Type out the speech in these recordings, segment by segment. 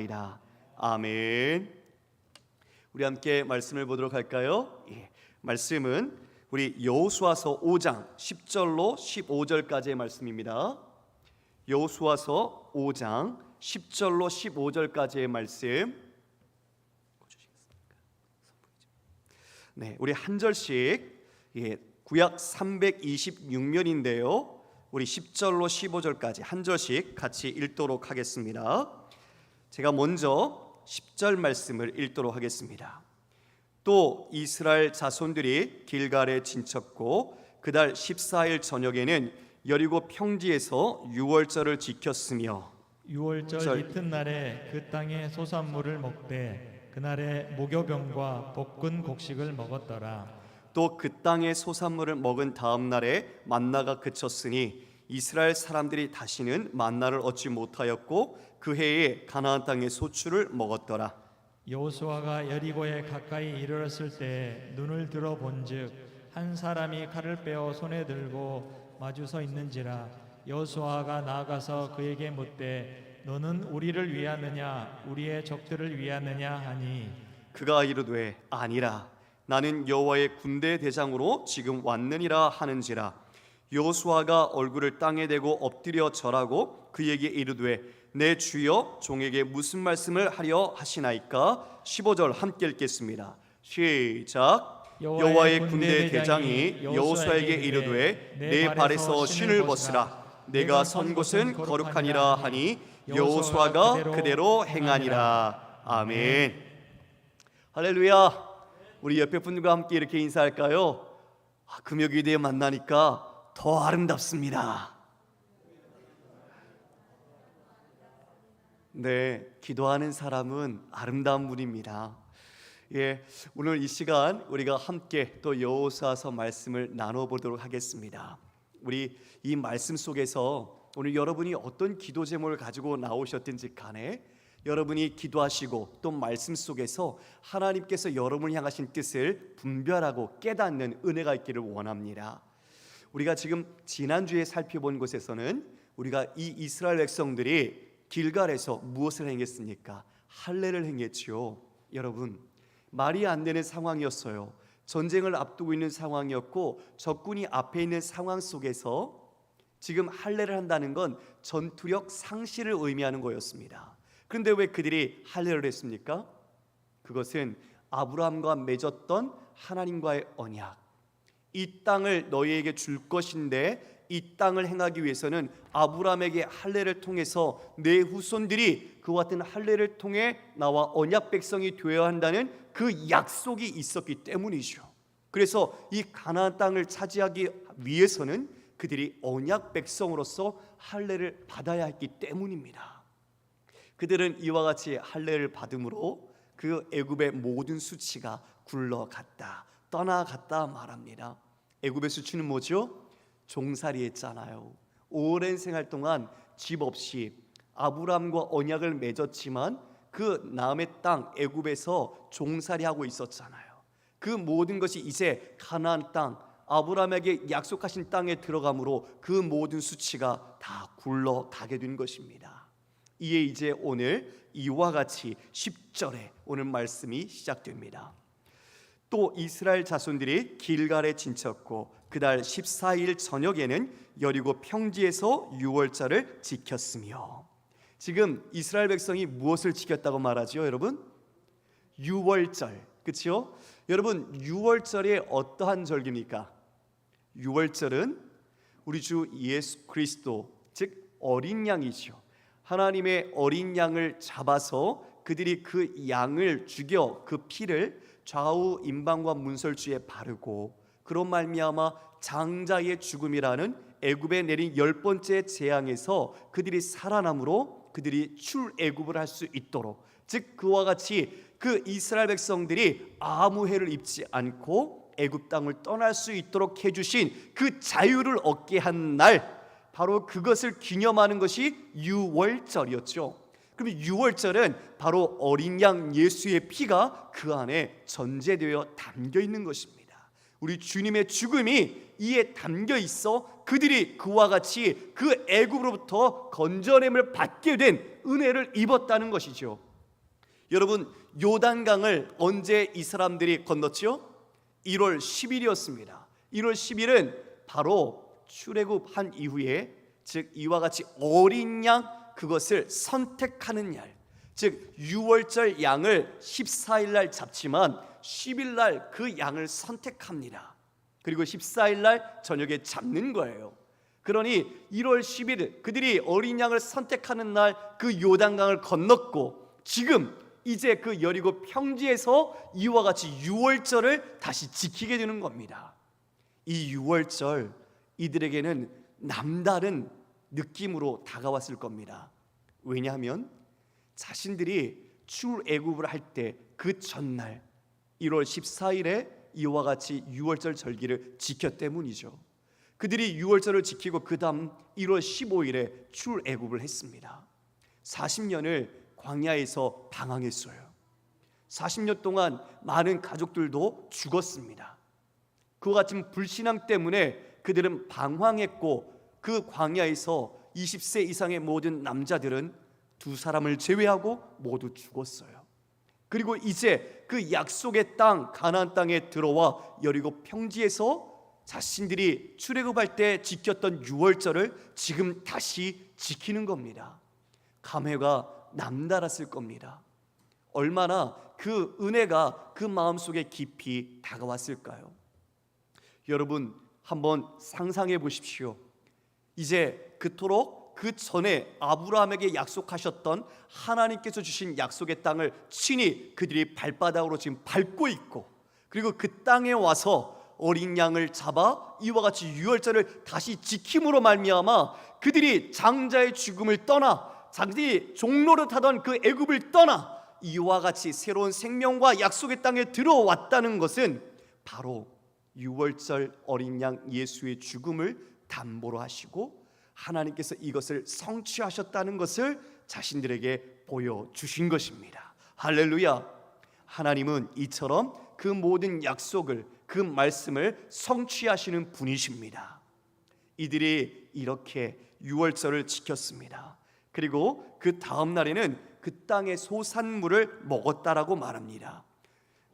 이라 아멘. 우리 함께 말씀을 보도록 할까요? 예. 말씀은 우리 여호수아서 5장 10절로 15절까지의 말씀입니다. 여호수아서 5장 10절로 15절까지의 말씀. 네, 우리 한 절씩 예, 구약 326면인데요. 우리 10절로 15절까지 한 절씩 같이 읽도록 하겠습니다. 제가 먼저 10절 말씀을 읽도록 하겠습니다. 또 이스라엘 자손들이 길갈에 진쳤고 그달 14일 저녁에는 여리고 평지에서 유월절을 지켰으며 유월절 절. 이튿날에 그 땅의 소산물을 먹되 그날에 목요병과 볶은 곡식을 먹었더라 또 그 땅의 소산물을 먹은 다음 날에 만나가 그쳤으니 이스라엘 사람들이 다시는 만나를 얻지 못하였고 그 해에 가나안 땅의 소출을 먹었더라. 여호수아가 여리고에 가까이 이르렀을 때 눈을 들어 본즉 한 사람이 칼을 빼어 손에 들고 마주 서 있는지라 여호수아가 나아가서 그에게 묻되 너는 우리를 위하느냐? 우리의 적들을 위하느냐? 하니 그가 이르되 아니라 나는 여호와의 군대 대장으로 지금 왔느니라 하는지라 여호수아가 얼굴을 땅에 대고 엎드려 절하고 그에게 이르되 내 주여 종에게 무슨 말씀을 하려 하시나이까? 15절 함께 읽겠습니다. 시작. 여호와의 군대 대장이 여호수아에게 이르되 내 발에서 신을 벗으라. 내가 선 곳은 거룩하니라 하니 여호수아가 그대로 행하니라. 아멘. 할렐루야. 우리 옆에 분들과 함께 이렇게 인사할까요? 아, 금요일에 만나니까 더 아름답습니다. 네, 기도하는 사람은 아름다운 분입니다. 예, 오늘 이 시간 우리가 함께 또 여호수아서 말씀을 나눠 보도록 하겠습니다. 우리 이 말씀 속에서 오늘 여러분이 어떤 기도 제목을 가지고 나오셨든지 간에 여러분이 기도하시고 또 말씀 속에서 하나님께서 여러분을 향하신 뜻을 분별하고 깨닫는 은혜가 있기를 원합니다. 우리가 지금 지난주에 살펴본 곳에서는 우리가 이 이스라엘 백성들이 길갈에서 무엇을 행했습니까? 할례를 행했지요. 여러분, 말이 안 되는 상황이었어요. 전쟁을 앞두고 있는 상황이었고 적군이 앞에 있는 상황 속에서 지금 할례를 한다는 건 전투력 상실을 의미하는 거였습니다. 그런데 왜 그들이 할례를 했습니까? 그것은 아브라함과 맺었던 하나님과의 언약. 이 땅을 너희에게 줄 것인데 이 땅을 행하기 위해서는 아브라함에게 할례를 통해서 내 후손들이 그와 같은 할례를 통해 나와 언약 백성이 되어야 한다는 그 약속이 있었기 때문이죠. 그래서 이 가나안 땅을 차지하기 위해서는 그들이 언약 백성으로서 할례를 받아야 했기 때문입니다. 그들은 이와 같이 할례를 받음으로 그 애굽의 모든 수치가 굴러갔다 떠나갔다 말합니다. 애굽의 수치는 뭐죠? 종살이했잖아요. 오랜 생활 동안 집 없이 아브람과 언약을 맺었지만 그 남의 땅 애굽에서 종살이하고 있었잖아요. 그 모든 것이 이제 가나안 땅 아브라함에게 약속하신 땅에 들어감으로 그 모든 수치가 다 굴러 가게 된 것입니다. 이에 이제 오늘 이와 같이 10절에 오늘 말씀이 시작됩니다. 또 이스라엘 자손들이 길갈에 진쳤고 그달 14일 저녁에는 여리고 평지에서 유월절을 지켰으며 지금 이스라엘 백성이 무엇을 지켰다고 말하죠, 여러분? 유월절, 그렇죠? 여러분 유월절이 어떠한 절기입니까? 유월절은 우리 주 예수 그리스도 즉 어린 양이죠. 하나님의 어린 양을 잡아서 그들이 그 양을 죽여 그 피를 좌우 임방과 문설주에 바르고 그런 말미암아 장자의 죽음이라는 애굽에 내린 열 번째 재앙에서 그들이 살아남으로 그들이 출애굽을 할 수 있도록 즉 그와 같이 그 이스라엘 백성들이 아무 해를 입지 않고 애굽 땅을 떠날 수 있도록 해 주신 그 자유를 얻게 한 날 바로 그것을 기념하는 것이 유월절이었죠. 그럼 유월절은 바로 어린 양 예수의 피가 그 안에 전제되어 담겨 있는 것입니다. 우리 주님의 죽음이 이에 담겨 있어 그들이 그와 같이 그 애굽으로부터 건져냄을 받게 된 은혜를 입었다는 것이죠. 여러분 요단강을 언제 이 사람들이 건넜지요? 1월 10일이었습니다. 1월 10일은 바로 출애굽한 이후에 즉 이와 같이 어린 양 그것을 선택하는 날. 즉 6월절 양을 14일 날 잡지만 10일 날 그 양을 선택합니다. 그리고 14일 날 저녁에 잡는 거예요. 그러니 1월 10일 그들이 어린 양을 선택하는 날 그 요단강을 건넜고 지금 이제 그 여리고 평지에서 이와 같이 6월절을 다시 지키게 되는 겁니다. 이 6월절 이들에게는 남다른 느낌으로 다가왔을 겁니다. 왜냐하면 자신들이 출애굽을 할 때 그 전날 1월 14일에 이와 같이 6월절 절기를 지켰 때문이죠. 그들이 6월절을 지키고 그다음 1월 15일에 출애굽을 했습니다. 40년을 광야에서 방황했어요. 40년 동안 많은 가족들도 죽었습니다. 그와 같은 불신앙 때문에 그들은 방황했고 그 광야에서 20세 이상의 모든 남자들은 두 사람을 제외하고 모두 죽었어요. 그리고 이제 그 약속의 땅 가나안 땅에 들어와 여리고 평지에서 자신들이 출애굽할 때 지켰던 유월절을 지금 다시 지키는 겁니다. 감회가 남달았을 겁니다. 얼마나 그 은혜가 그 마음속에 깊이 다가왔을까요? 여러분 한번 상상해 보십시오. 이제 그토록 그 전에 아브라함에게 약속하셨던 하나님께서 주신 약속의 땅을 친히 그들이 발바닥으로 지금 밟고 있고 그리고 그 땅에 와서 어린 양을 잡아 이와 같이 유월절을 다시 지킴으로 말미암아 그들이 장자의 죽음을 떠나 자기들이 종로를 타던 그 애굽을 떠나 이와 같이 새로운 생명과 약속의 땅에 들어왔다는 것은 바로 유월절 어린 양 예수의 죽음을 담보로 하시고 하나님께서 이것을 성취하셨다는 것을 자신들에게 보여 주신 것입니다. 할렐루야. 하나님은 이처럼 그 모든 약속을 그 말씀을 성취하시는 분이십니다. 이들이 이렇게 유월절을 지켰습니다. 그리고 그 다음 날에는 그 땅의 소산물을 먹었다라고 말합니다.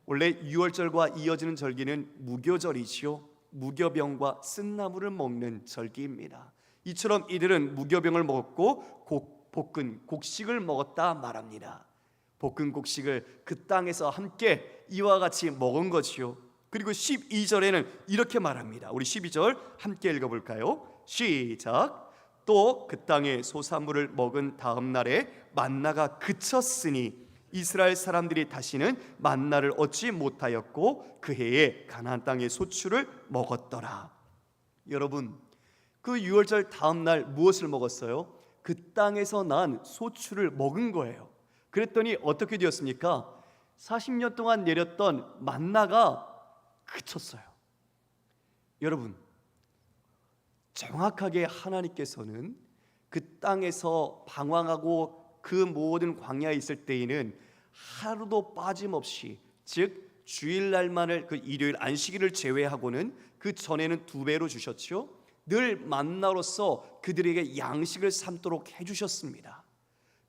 원래 유월절과 이어지는 절기는 무교절이지요. 무교병과 쓴나물을 먹는 절기입니다. 이처럼 이들은 무교병을 먹었고 곡, 볶은 곡식을 먹었다 말합니다. 볶은 곡식을 그 땅에서 함께 이와 같이 먹은 것이요. 그리고 12절에는 이렇게 말합니다. 우리 12절 함께 읽어볼까요? 시작. 또 그 땅의 소산물을 먹은 다음 날에 만나가 그쳤으니 이스라엘 사람들이 다시는 만나를 얻지 못하였고 그 해에 가나안 땅의 소출을 먹었더라. 여러분 그 유월절 다음 날 무엇을 먹었어요? 그 땅에서 난 소출을 먹은 거예요. 그랬더니 어떻게 되었습니까? 40년 동안 내렸던 만나가 그쳤어요. 여러분 정확하게 하나님께서는 그 땅에서 방황하고 그 모든 광야에 있을 때에는 하루도 빠짐없이 즉 주일날만을 그 일요일 안식일을 제외하고는 그 전에는 두 배로 주셨죠. 늘 만나로서 그들에게 양식을 삼도록 해주셨습니다.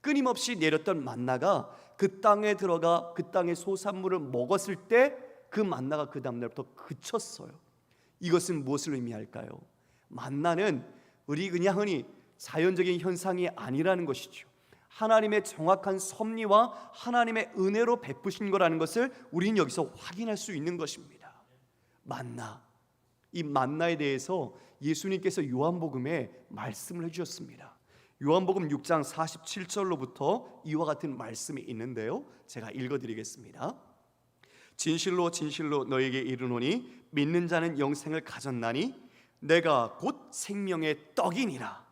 끊임없이 내렸던 만나가 그 땅에 들어가 그 땅의 소산물을 먹었을 때 그 만나가 그 다음날부터 그쳤어요. 이것은 무엇을 의미할까요? 만나는 우리 그냥 흔히 자연적인 현상이 아니라는 것이죠. 하나님의 정확한 섭리와 하나님의 은혜로 베푸신 거라는 것을 우리는 여기서 확인할 수 있는 것입니다. 만나. 이 만나에 대해서 예수님께서 요한복음에 말씀을 해 주셨습니다. 요한복음 6장 47절로부터 이와 같은 말씀이 있는데요. 제가 읽어 드리겠습니다. 진실로 진실로 너에게 이르노니 믿는 자는 영생을 가졌나니 내가 곧 생명의 떡이니라.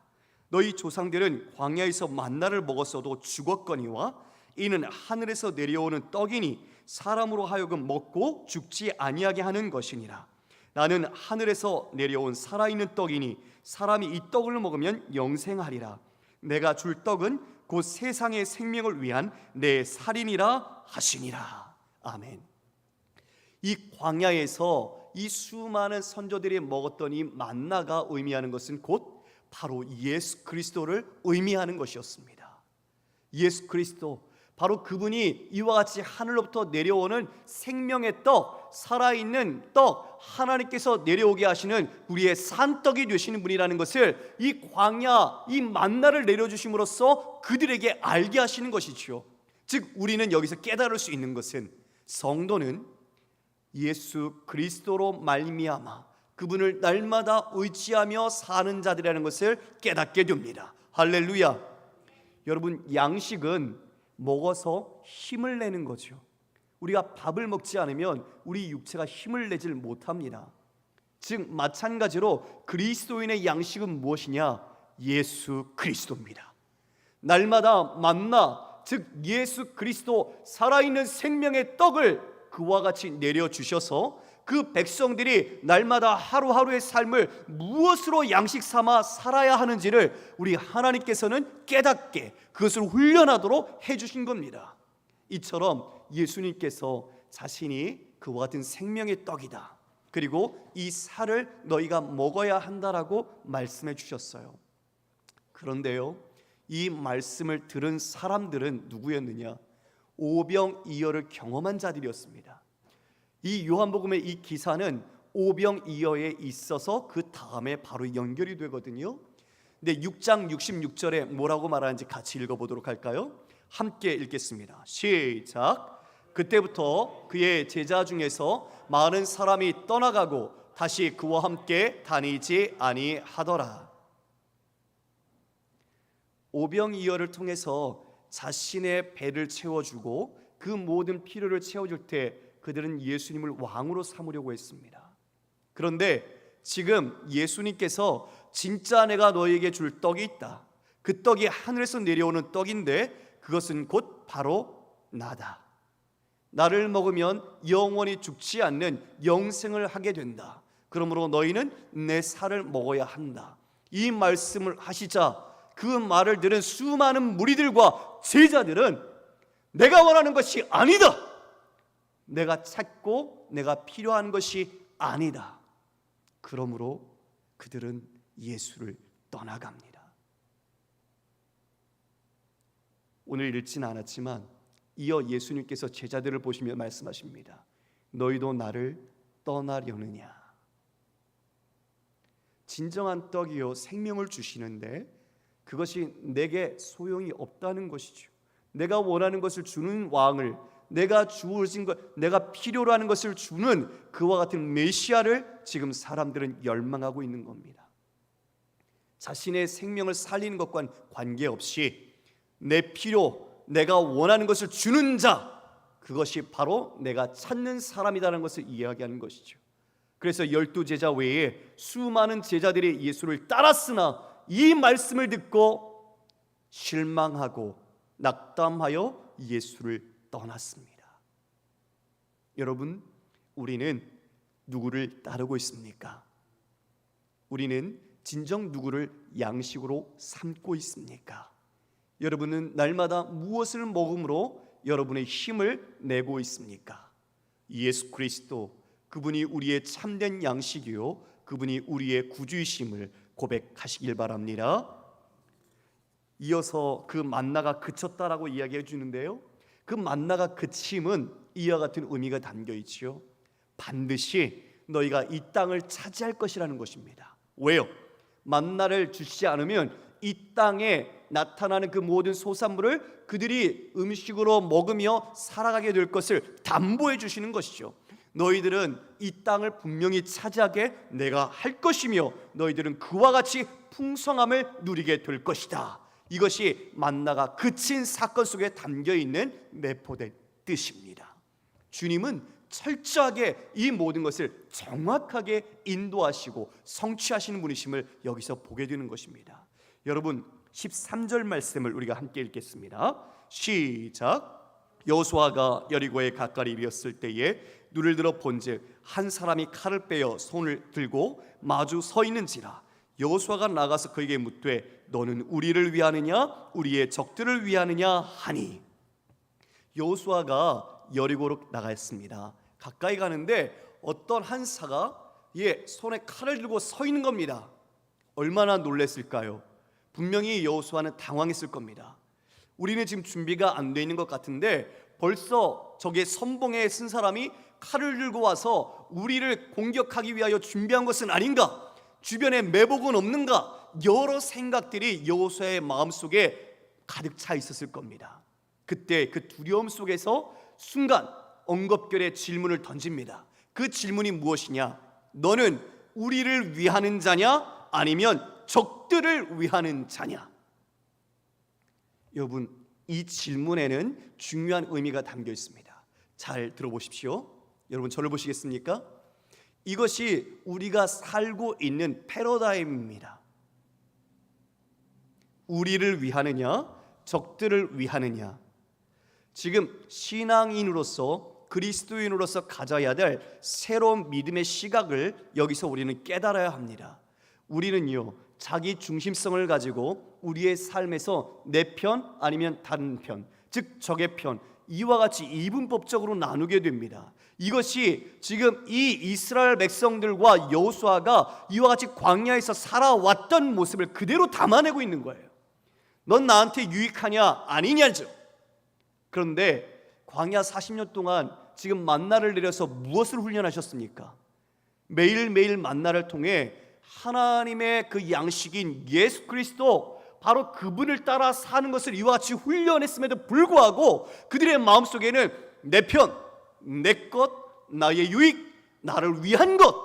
너희 조상들은 광야에서 만나를 먹었어도 죽었거니와 이는 하늘에서 내려오는 떡이니 사람으로 하여금 먹고 죽지 아니하게 하는 것이니라. 나는 하늘에서 내려온 살아있는 떡이니 사람이 이 떡을 먹으면 영생하리라. 내가 줄 떡은 곧 세상의 생명을 위한 내 살인이라 하시니라. 아멘. 이 광야에서 이 수많은 선조들이 먹었던 이 만나가 의미하는 것은 곧 바로 예수 그리스도를 의미하는 것이었습니다. 예수 그리스도 바로 그분이 이와 같이 하늘로부터 내려오는 생명의 떡, 살아있는 떡, 하나님께서 내려오게 하시는 우리의 산떡이 되시는 분이라는 것을 이 광야, 이 만나를 내려주심으로써 그들에게 알게 하시는 것이지요. 즉 우리는 여기서 깨달을 수 있는 것은 성도는 예수 그리스도로 말미암아 그분을 날마다 의지하며 사는 자들이라는 것을 깨닫게 됩니다. 할렐루야. 여러분 양식은 먹어서 힘을 내는 거죠. 우리가 밥을 먹지 않으면 우리 육체가 힘을 내질 못합니다. 즉 마찬가지로 그리스도인의 양식은 무엇이냐? 예수 그리스도입니다. 날마다 만나 즉 예수 그리스도 살아있는 생명의 떡을 그와 같이 내려 주셔서 그 백성들이 날마다 하루하루의 삶을 무엇으로 양식 삼아 살아야 하는지를 우리 하나님께서는 깨닫게 그것을 훈련하도록 해 주신 겁니다. 이처럼 예수님께서 자신이 그와 같은 생명의 떡이다. 그리고 이 살을 너희가 먹어야 한다라고 말씀해 주셨어요. 그런데요, 이 말씀을 들은 사람들은 누구였느냐? 오병이어를 경험한 자들이었습니다. 이 요한복음의 이 기사는 오병이어에 있어서 그 다음에 바로 연결이 되거든요. 근데 6장 66절에 뭐라고 말하는지 같이 읽어 보도록 할까요? 함께 읽겠습니다. 시작. 그때부터 그의 제자 중에서 많은 사람이 떠나가고 다시 그와 함께 다니지 아니하더라. 오병이어를 통해서 자신의 배를 채워주고 그 모든 필요를 채워줄 때 그들은 예수님을 왕으로 삼으려고 했습니다. 그런데 지금 예수님께서 진짜 내가 너에게 줄 떡이 있다. 그 떡이 하늘에서 내려오는 떡인데 그것은 곧 바로 나다. 나를 먹으면 영원히 죽지 않는 영생을 하게 된다. 그러므로 너희는 내 살을 먹어야 한다. 이 말씀을 하시자 그 말을 들은 수많은 무리들과 제자들은 내가 원하는 것이 아니다. 내가 찾고 내가 필요한 것이 아니다. 그러므로 그들은 예수를 떠나갑니다. 오늘 읽지는 않았지만 이어 예수님께서 제자들을 보시며 말씀하십니다. 너희도 나를 떠나려느냐? 진정한 떡이요 생명을 주시는데 그것이 내게 소용이 없다는 것이죠. 내가 원하는 것을 주는 왕을 내가 주어진 것, 내가 필요로 하는 것을 주는 그와 같은 메시아를 지금 사람들은 열망하고 있는 겁니다. 자신의 생명을 살리는 것과는 관계없이 내 필요, 내가 원하는 것을 주는 자, 그것이 바로 내가 찾는 사람이라는 것을 이야기하는 것이죠. 그래서 열두 제자 외에 수많은 제자들이 예수를 따랐으나 이 말씀을 듣고 실망하고 낙담하여 예수를 떠났습니다. 여러분, 우리는 누구를 따르고 있습니까? 우리는 진정 누구를 양식으로 삼고 있습니까? 여러분은 날마다 무엇을 먹음으로 여러분의 힘을 내고 있습니까? 예수 그리스도 그분이 우리의 참된 양식이요 그분이 우리의 구주이심을 고백하시길 바랍니다. 이어서 그 만나가 그쳤다라고 이야기해 주는데요. 그 만나가 그침은 이와 같은 의미가 담겨 있지요. 반드시 너희가 이 땅을 차지할 것이라는 것입니다. 왜요? 만나를 주시지 않으면 이 땅에 나타나는 그 모든 소산물을 그들이 음식으로 먹으며 살아가게 될 것을 담보해 주시는 것이죠. 너희들은 이 땅을 분명히 차지하게 내가 할 것이며 너희들은 그와 같이 풍성함을 누리게 될 것이다. 이것이 만나가 그친 사건 속에 담겨 있는 내포된 뜻입니다. 주님은 철저하게 이 모든 것을 정확하게 인도하시고 성취하시는 분이심을 여기서 보게 되는 것입니다. 여러분 13절 말씀을 우리가 함께 읽겠습니다. 시작. 여호수아가 여리고에 가까이 이르렀을 때에 눈을 들어 본즉 한 사람이 칼을 빼어 손을 들고 마주 서 있는지라 여호수아가 나가서 그에게 묻되 너는 우리를 위하느냐 우리의 적들을 위하느냐 하니 여호수아가 여리고로 나갔습니다. 가까이 가는데 어떤 한 사가 예 손에 칼을 들고 서 있는 겁니다. 얼마나 놀랬을까요? 분명히 여호수아는 당황했을 겁니다. 우리는 지금 준비가 안 돼 있는 것 같은데 벌써 저게 선봉에 쓴 사람이 칼을 들고 와서 우리를 공격하기 위하여 준비한 것은 아닌가? 주변에 매복은 없는가? 여러 생각들이 여호수아의 마음속에 가득 차 있었을 겁니다. 그때 그 두려움 속에서 순간 엉겁결에 질문을 던집니다. 그 질문이 무엇이냐? 너는 우리를 위하는 자냐? 아니면 적들을 위하는 자냐? 여러분, 이 질문에는 중요한 의미가 담겨 있습니다. 잘 들어보십시오. 여러분, 저를 보시겠습니까? 이것이 우리가 살고 있는 패러다임입니다. 우리를 위하느냐, 적들을 위하느냐. 지금 신앙인으로서 그리스도인으로서 가져야 될 새로운 믿음의 시각을 여기서 우리는 깨달아야 합니다. 우리는요, 자기 중심성을 가지고 우리의 삶에서 내 편 아니면 다른 편, 즉 적의 편 이와 같이 이분법적으로 나누게 됩니다. 이것이 지금 이 이스라엘 백성들과 여호수아가 이와 같이 광야에서 살아왔던 모습을 그대로 담아내고 있는 거예요. 넌 나한테 유익하냐 아니냐죠. 그런데 광야 40년 동안 지금 만나를 내려서 무엇을 훈련하셨습니까? 매일매일 만나를 통해 하나님의 그 양식인 예수 그리스도 바로 그분을 따라 사는 것을 이와 같이 훈련했음에도 불구하고 그들의 마음속에는 내 편, 내 것, 나의 유익, 나를 위한 것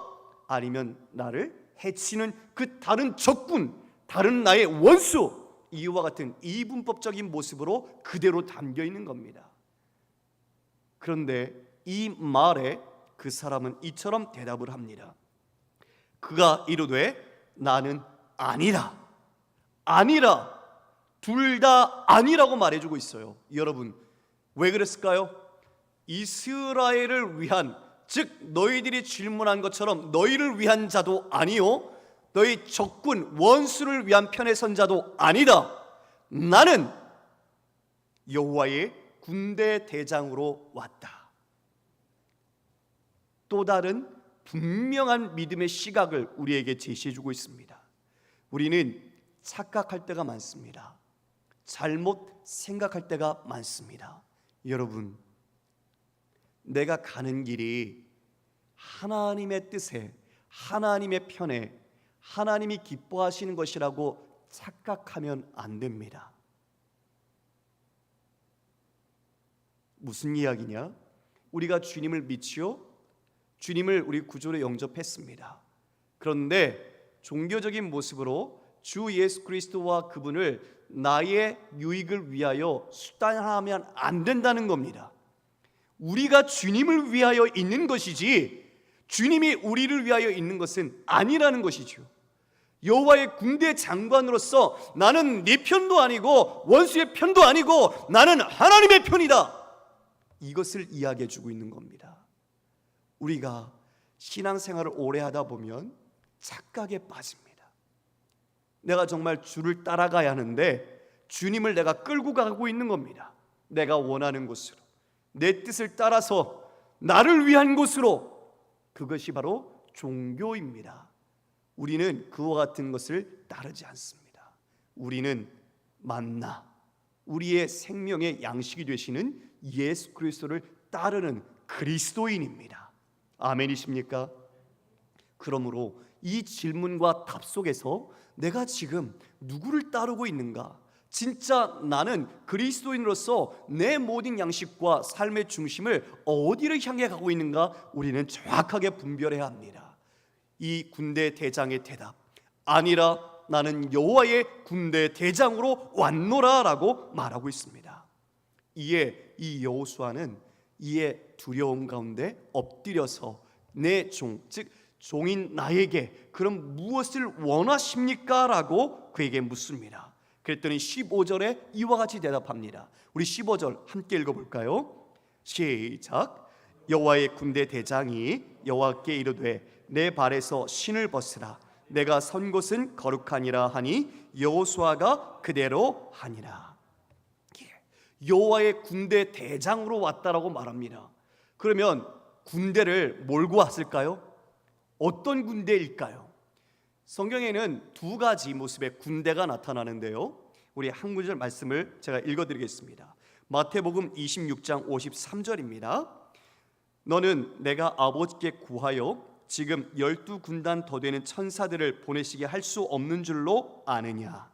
아니면 나를 해치는 그 다른 적군, 다른 나의 원수 이와 같은 이분법적인 모습으로 그대로 담겨 있는 겁니다. 그런데 이 말에 그 사람은 이처럼 대답을 합니다. 그가 이르되 나는 아니라 아니라 둘 다 아니라고 말해주고 있어요. 여러분 왜 그랬을까요? 이스라엘을 위한 즉 너희들이 질문한 것처럼 너희를 위한 자도 아니요 너희 적군 원수를 위한 편에 선 자도 아니다. 나는 여호와의 군대 대장으로 왔다. 또 다른 분명한 믿음의 시각을 우리에게 제시해 주고 있습니다. 우리는 착각할 때가 많습니다. 잘못 생각할 때가 많습니다. 여러분, 내가 가는 길이 하나님의 뜻에, 하나님의 편에, 하나님이 기뻐하시는 것이라고 착각하면 안 됩니다. 무슨 이야기냐? 우리가 주님을 믿지요? 주님을 우리 구조로 영접했습니다. 그런데 종교적인 모습으로 주 예수 그리스도와 그분을 나의 유익을 위하여 수단하면 안 된다는 겁니다. 우리가 주님을 위하여 있는 것이지 주님이 우리를 위하여 있는 것은 아니라는 것이죠. 여호와의 군대 장관으로서 나는 네 편도 아니고 원수의 편도 아니고 나는 하나님의 편이다. 이것을 이야기해 주고 있는 겁니다. 우리가 신앙생활을 오래 하다 보면 착각에 빠집니다. 내가 정말 주를 따라가야 하는데 주님을 내가 끌고 가고 있는 겁니다. 내가 원하는 곳으로 내 뜻을 따라서 나를 위한 곳으로 그것이 바로 종교입니다. 우리는 그와 같은 것을 따르지 않습니다. 우리는 만나 우리의 생명의 양식이 되시는 예수 그리스도를 따르는 그리스도인입니다. 아멘이십니까? 그러므로 이 질문과 답 속에서 내가 지금 누구를 따르고 있는가? 진짜 나는 그리스도인으로서 내 모든 양식과 삶의 중심을 어디를 향해 가고 있는가? 우리는 정확하게 분별해야 합니다. 이 군대 대장의 대답 아니라 나는 여호와의 군대 대장으로 왔노라라고 말하고 있습니다. 이에 이 여호수아는 이에 두려움 가운데 엎드려서 내 종, 즉 종인 나에게 그럼 무엇을 원하십니까라고 그에게 묻습니다. 그랬더니 15절에 이와 같이 대답합니다. 우리 15절 함께 읽어 볼까요? 시작. 여호와의 군대 대장이 여호와께 이르되 내 발에서 신을 벗으라 내가 선 곳은 거룩하니라 하니 여호수아가 그대로 하니라. 예. 여호와의 군대 대장으로 왔다라고 말합니다. 그러면 군대를 몰고 왔을까요? 어떤 군대일까요? 성경에는 두 가지 모습의 군대가 나타나는데요. 우리 한 구절 말씀을 제가 읽어드리겠습니다. 마태복음 26장 53절입니다. 너는 내가 아버지께 구하여 지금 열두 군단 더 되는 천사들을 보내시게 할 수 없는 줄로 아느냐?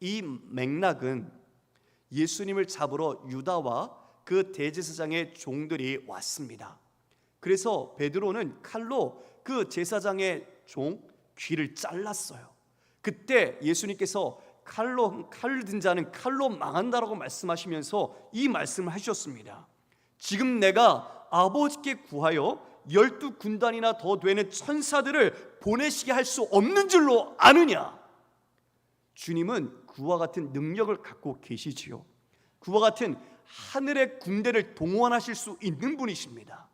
이 맥락은 예수님을 잡으러 유다와 그 대제사장의 종들이 왔습니다. 그래서 베드로는 칼로 그 제사장의 종 귀를 잘랐어요. 그때 예수님께서 칼로 칼을 든 자는 칼로 망한다라고 말씀하시면서 이 말씀을 하셨습니다. 지금 내가 아버지께 구하여 열두 군단이나 더 되는 천사들을 보내시게 할 수 없는 줄로 아느냐? 주님은 그와 같은 능력을 갖고 계시지요. 그와 같은 하늘의 군대를 동원하실 수 있는 분이십니다.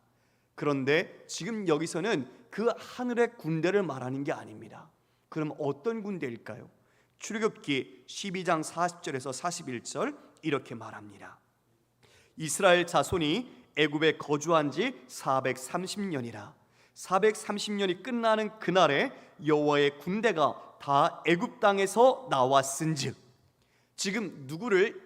그런데 지금 여기서는 그 하늘의 군대를 말하는 게 아닙니다. 그럼 어떤 군대일까요? 출애굽기 12장 40절에서 41절 이렇게 말합니다. 이스라엘 자손이 애굽에 거주한 지 430년이라 430년이 끝나는 그날에 여호와의 군대가 다 애굽 땅에서 나왔은즉 지금 누구를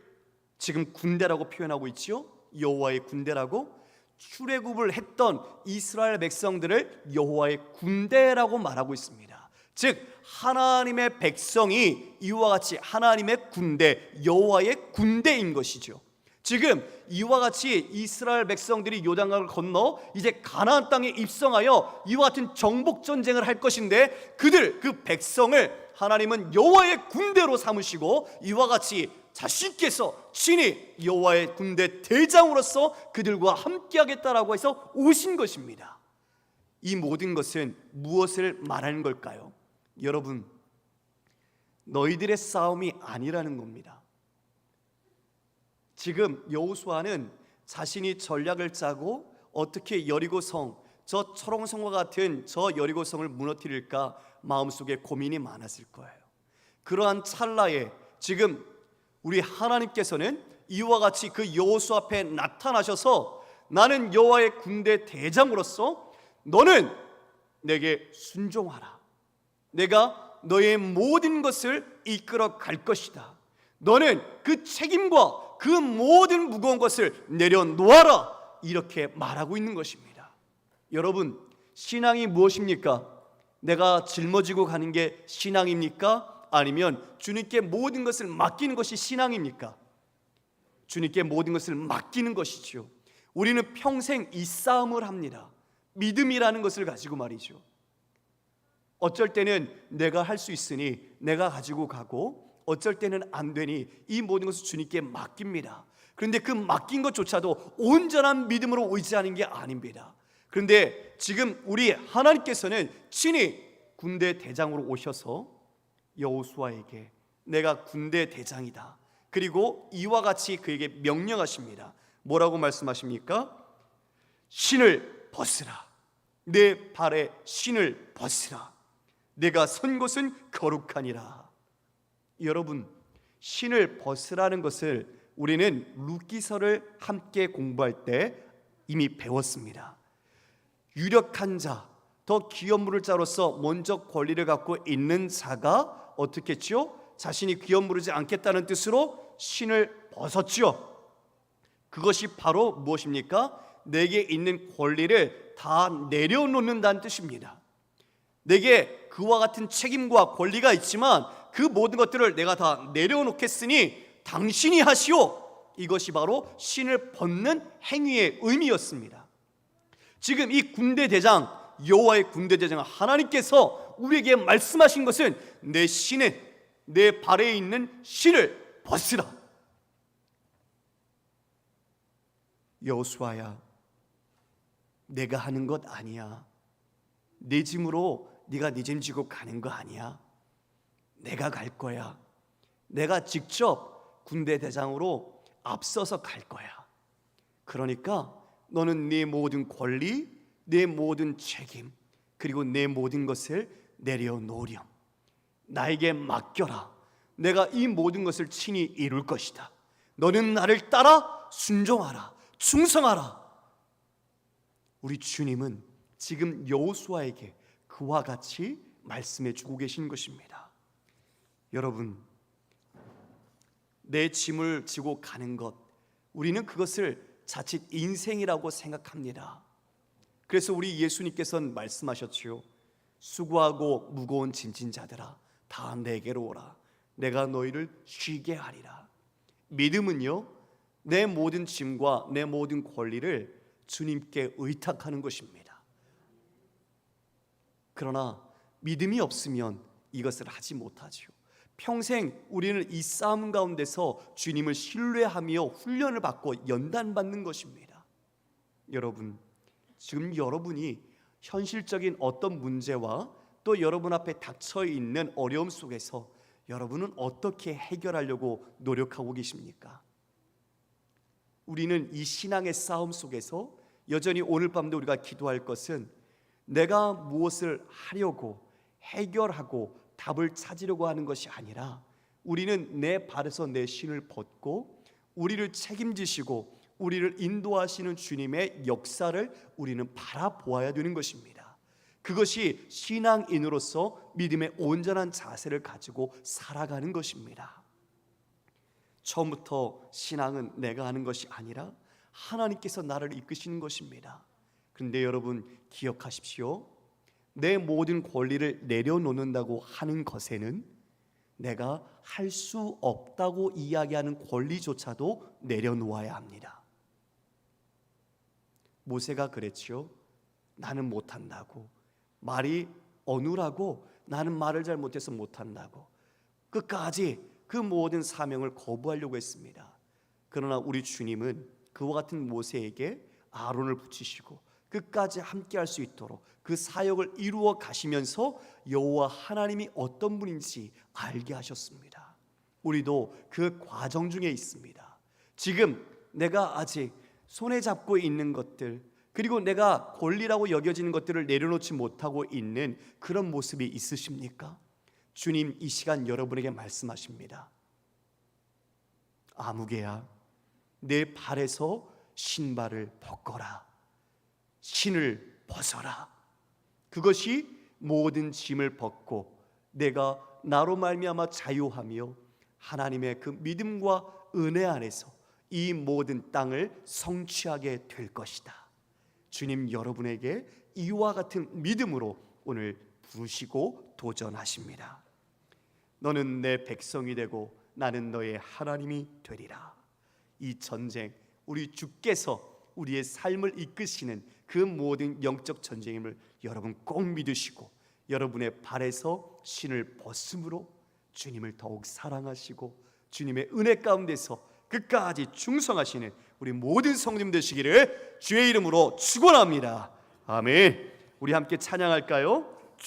지금 군대라고 표현하고 있지요? 여호와의 군대라고 출애굽을 했던 이스라엘 백성들을 여호와의 군대라고 말하고 있습니다. 즉 하나님의 백성이 이와 같이 하나님의 군대 여호와의 군대인 것이죠. 지금 이와 같이 이스라엘 백성들이 요단강을 건너 이제 가나안 땅에 입성하여 이와 같은 정복 전쟁을 할 것인데 그들 그 백성을 하나님은 여호와의 군대로 삼으시고 이와 같이 자신께서 친히 여호와의 군대 대장으로서 그들과 함께하겠다라고 해서 오신 것입니다. 이 모든 것은 무엇을 말하는 걸까요? 여러분, 너희들의 싸움이 아니라는 겁니다. 지금 여호수아는 자신이 전략을 짜고 어떻게 여리고 성 저 초롱성과 같은 저 여리고 성을 무너뜨릴까 마음속에 고민이 많았을 거예요. 그러한 찰나에 지금 우리 하나님께서는 이와 같이 그 여호수 앞에 나타나셔서 나는 여호와의 군대 대장으로서 너는 내게 순종하라. 내가 너의 모든 것을 이끌어 갈 것이다. 너는 그 책임과 그 모든 무거운 것을 내려놓아라. 이렇게 말하고 있는 것입니다. 여러분, 신앙이 무엇입니까? 내가 짊어지고 가는 게 신앙입니까? 아니면 주님께 모든 것을 맡기는 것이 신앙입니까? 주님께 모든 것을 맡기는 것이죠. 우리는 평생 이 싸움을 합니다. 믿음이라는 것을 가지고 말이죠. 어쩔 때는 내가 할 수 있으니 내가 가지고 가고 어쩔 때는 안 되니 이 모든 것을 주님께 맡깁니다. 그런데 그 맡긴 것조차도 온전한 믿음으로 의지하는 게 아닙니다. 그런데 지금 우리 하나님께서는 친히 군대 대장으로 오셔서 여호수아에게 내가 군대 대장이다. 그리고 이와 같이 그에게 명령하십니다. 뭐라고 말씀하십니까? 신을 벗으라. 내 발에 신을 벗으라. 내가 선 곳은 거룩하니라. 여러분, 신을 벗으라는 것을 우리는 루키서를 함께 공부할 때 이미 배웠습니다. 유력한 자, 더 기업 물을 자로서 먼저 권리를 갖고 있는 자가 어떻게 했지요? 자신이 물지 않겠다는 뜻으로 신을 벗었지요. 그것이 바로 무엇입니까? 내게 있는 권리를 다 내려놓는다는 뜻입니다. 내게 그와 같은 책임과 권리가 있지만 그 모든 것들을 내가 다 내려놓겠으니 당신이 하시오. 이것이 바로 신을 벗는 행위의 의미였습니다. 지금 이 군대 대장 여호와의 군대 대장 하나님께서 우리에게 말씀하신 것은 내 신은 내 발에 있는 신을 벗으라. 여호수아야, 내가 하는 것 아니야. 내 짐으로 네가 네 짐 지고 가는 거 아니야. 내가 갈 거야. 내가 직접 군대 대장으로 앞서서 갈 거야. 그러니까 너는 네 모든 권리, 내 모든 책임, 그리고 내 모든 것을 내려놓으렴. 나에게 맡겨라. 내가 이 모든 것을 친히 이룰 것이다. 너는 나를 따라 순종하라. 충성하라. 우리 주님은 지금 여호수아에게 그와 같이 말씀해 주고 계신 것입니다. 여러분 내 짐을 지고 가는 것 우리는 그것을 자칫 인생이라고 생각합니다. 그래서 우리 예수님께서는 말씀하셨지요. 수고하고 무거운 짐진 자들아 다 내게로 오라. 내가 너희를 쉬게 하리라. 믿음은요. 내 모든 짐과 내 모든 권리를 주님께 의탁하는 것입니다. 그러나 믿음이 없으면 이것을 하지 못하지요. 평생 우리는 이 싸움 가운데서 주님을 신뢰하며 훈련을 받고 연단받는 것입니다. 여러분, 지금 여러분이 현실적인 어떤 문제와 또 여러분 앞에 닥쳐 있는 어려움 속에서 여러분은 어떻게 해결하려고 노력하고 계십니까? 우리는 이 신앙의 싸움 속에서 여전히 오늘 밤도 우리가 기도할 것은 내가 무엇을 하려고 해결하고 답을 찾으려고 하는 것이 아니라 우리는 내 발에서 내 신을 벗고 우리를 책임지시고 우리를 인도하시는 주님의 역사를 우리는 바라보아야 되는 것입니다. 그것이 신앙인으로서 믿음의 온전한 자세를 가지고 살아가는 것입니다. 처음부터 신앙은 내가 하는 것이 아니라 하나님께서 나를 이끄시는 것입니다. 그런데 여러분 기억하십시오. 내 모든 권리를 내려놓는다고 하는 것에는 내가 할 수 없다고 이야기하는 권리조차도 내려놓아야 합니다. 모세가 그랬지요. 나는 못한다고 말이 어눌하고 나는 말을 잘 못해서 못한다고 끝까지 그 모든 사명을 거부하려고 했습니다. 그러나 우리 주님은 그와 같은 모세에게 아론을 붙이시고 끝까지 함께 할 수 있도록 그 사역을 이루어 가시면서 여호와 하나님이 어떤 분인지 알게 하셨습니다. 우리도 그 과정 중에 있습니다. 지금 내가 아직 손에 잡고 있는 것들 그리고 내가 권리라고 여겨지는 것들을 내려놓지 못하고 있는 그런 모습이 있으십니까? 주님 이 시간 여러분에게 말씀하십니다. 아무개야 내 발에서 신발을 벗거라. 신을 벗어라. 그것이 모든 짐을 벗고 내가 나로 말미암아 자유하며 하나님의 그 믿음과 은혜 안에서 이 모든 땅을 성취하게 될 것이다. 주님 여러분에게 이와 같은 믿음으로 오늘 부르시고 도전하십니다. 너는 내 백성이 되고 나는 너의 하나님이 되리라. 이 전쟁 우리 주께서 우리의 삶을 이끄시는 그 모든 영적 전쟁임을 여러분 꼭 믿으시고 여러분의 발에서 신을 벗음으로 주님을 더욱 사랑하시고 주님의 은혜 가운데서 끝까지 충성하시는 우리 모든 성님 되시기를 주의 이름으로 축원합니다. 아멘. 우리 함께 찬양할까요?